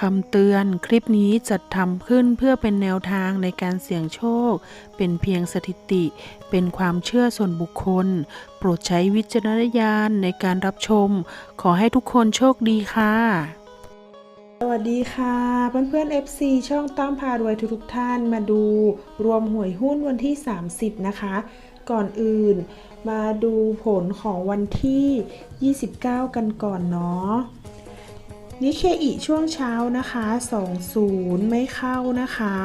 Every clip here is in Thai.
คำเตือนคลิปนี้จัดทำขึ้นเพื่อเป็นแนวทางในการเสี่ยงโชค เป็นเพียงสถิติ เป็นความเชื่อส่วนบุคคล โปรดใช้วิจารณญาณในการรับชม ขอให้ทุกคนโชคดีค่ะ สวัสดีค่ะ เพื่อนๆ FC ช่องต้อมพารวยทุกๆท่านมาดูรวมหวยหุ้นวันที่ 30 นะคะ ก่อนอื่น มาดูผลของวันที่ 29 กันก่อนเนาะ นิเคอิช่วงเช้านะคะ 20 ไม่เข้านะคะ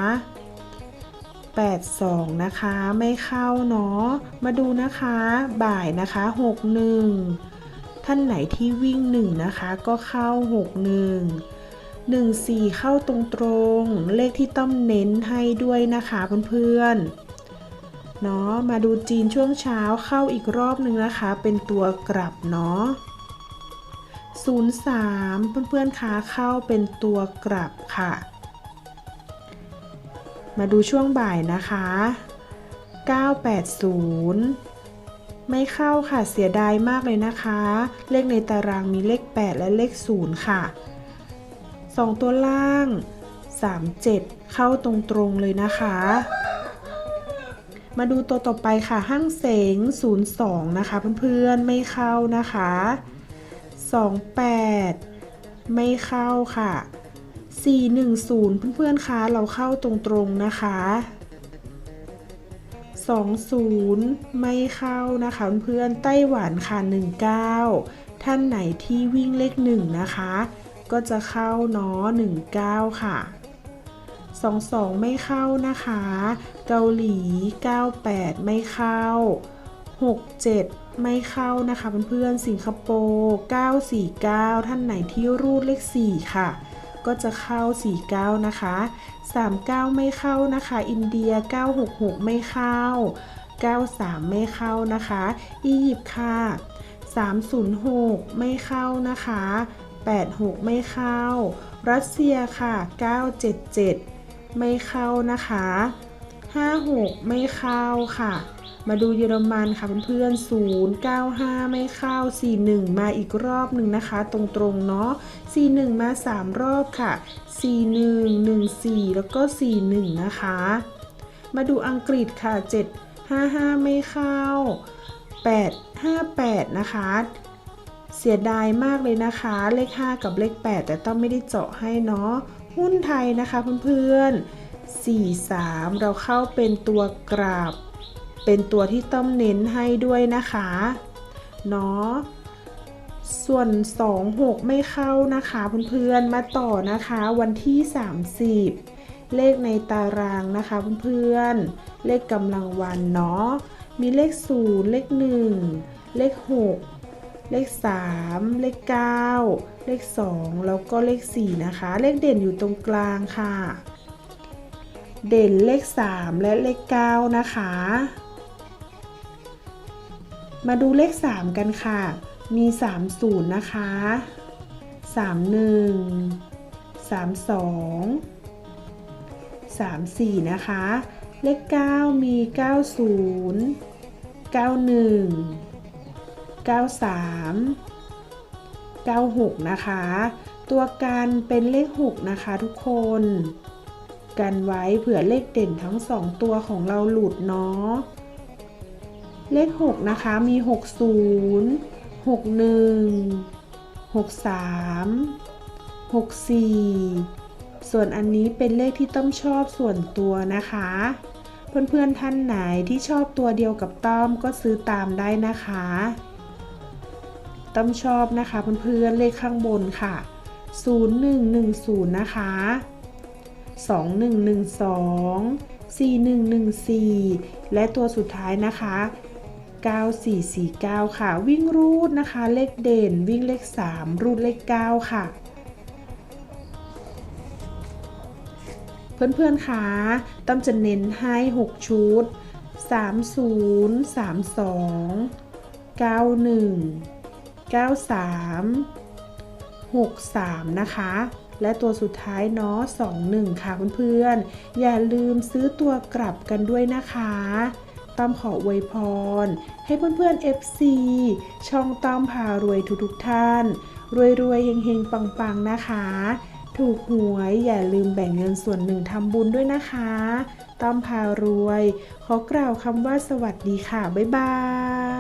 82 นะคะไม่เข้าเนาะ มาดูนะคะบ่ายนะคะ 61 ท่านไหนที่วิ่ง 1 นะคะ ก็เข้า 61 1 4 เข้าตรงๆ เลขที่ต้อมเน้นให้ด้วยนะคะเพื่อนๆ เนาะมาดูจีนช่วงเช้าเข้าอีกรอบหนึ่งนะคะ เป็นตัวกลับเนาะ 03 เพื่อนๆคะเข้าเป็นตัวกลับค่ะ มาดูช่วงบ่ายนะคะ 980 ไม่เข้าค่ะเสียดายมากเลยนะคะ เลขในตารางมีเลข 8 และเลข 0 ค่ะ 2 ตัวล่าง 37 เข้าตรงๆเลยนะคะ มาดูตัวต่อไปค่ะห้างเสง02 นะคะ เพื่อนๆไม่เข้านะคะ 28 ไม่เข้าค่ะ 410 เพื่อนๆคะเราเข้าตรงๆนะคะ20 ไม่เข้านะคะเพื่อนๆไต้หวันค่ะ 19 ท่านไหนที่วิ่งเลข1นะคะ ก็จะเข้าเนาะ19 ค่ะ 22 ไม่เข้านะคะ เกาหลี 98 ไม่เข้า 67 ไม่เข้านะคะเพื่อนๆสิงคโปร์949 ท่านไหนที่รูดเลข 4 ค่ะ ก็จะเข้า 49 นะคะ 39 ไม่เข้านะคะ อินเดีย 966 ไม่เข้า 93 ไม่เข้านะคะ อียิปต์ค่ะ 306 ไม่เข้านะคะ 86 ไม่เข้า รัสเซียค่ะ 977 ไม่เข้านะคะ 56 ไม่เข้าค่ะ มาดูเยอรมันค่ะเพื่อนๆ095 ไม่เข้า 41 มาอีกรอบหนึ่งนะคะ ตรงๆเนาะ41 มา 3 รอบค่ะ 41 14 แล้วก็ 41 นะคะ มาดูอังกฤษค่ะ 755 ไม่เข้า 858 นะคะเสียดายมากเลยนะคะ เลข 5 กับเลข 8 แต่ต้องไม่ได้เจาะให้เนาะหุ้นไทยนะคะเพื่อนๆ 43 เราเข้าเป็นตัวกราบ เป็นตัวที่ต้อมเน้นให้ด้วยนะคะเนาะส่วน 26 ไม่เข้านะคะเพื่อนๆมาต่อนะคะวันที่ 30 เลขในตารางนะคะเพื่อนๆเลขกำลังวันเนาะมีเลข 0 เลข 1 เลข 6 เลข 3 เลข 9 เลข 2 แล้วก็เลข 4 นะคะ เลขเด่นอยู่ตรงกลางค่ะ เด่นเลข 3 และเลข 9 นะคะ มาดูเลข 3 กันค่ะ มี 30 นะคะ 31 32 34 นะคะ เลข 9 มี 90 91 93 96 นะคะ ตัวการเป็นเลข 6 นะคะทุกคน กันไว้เผื่อเลขเด่นทั้ง 2 ตัวของเราหลุดเนาะ เลข 6 นะคะ มี 60 61 63 64 ส่วนอันนี้เป็นเลขที่ต้อมชอบส่วนตัวนะคะ เพื่อนๆท่านไหนที่ชอบตัวเดียวกับต้อมก็ซื้อตามได้นะคะ ต้อมชอบนะคะเพื่อนๆเลขข้างบนค่ะ 0110 นะคะ 2112 4114 และตัวสุดท้ายนะคะ 9449 ค่ะ วิ่งรูดนะคะ เลขเด่น วิ่งเลข 3 รูดเลข 9 ค่ะ เพื่อนๆคะต้อมจะเน้นให้ 6 ชุด 30 32 91 93 63 นะคะ และตัวสุดท้ายเนาะ21 ค่ะเพื่อนๆ อย่าลืมซื้อตัวกลับกันด้วยนะคะ ต้อมขออวยพร ให้เพื่อนๆ FC ช่องต้อมพารวยทุกๆท่าน รวยๆเฮงๆ ปังๆ นะคะ ถูกหวยอย่าลืมแบ่งเงินส่วนหนึ่งทำบุญด้วยนะคะต้อมพารวย ขอกล่าวคำว่าสวัสดีค่ะ บ๊ายบาย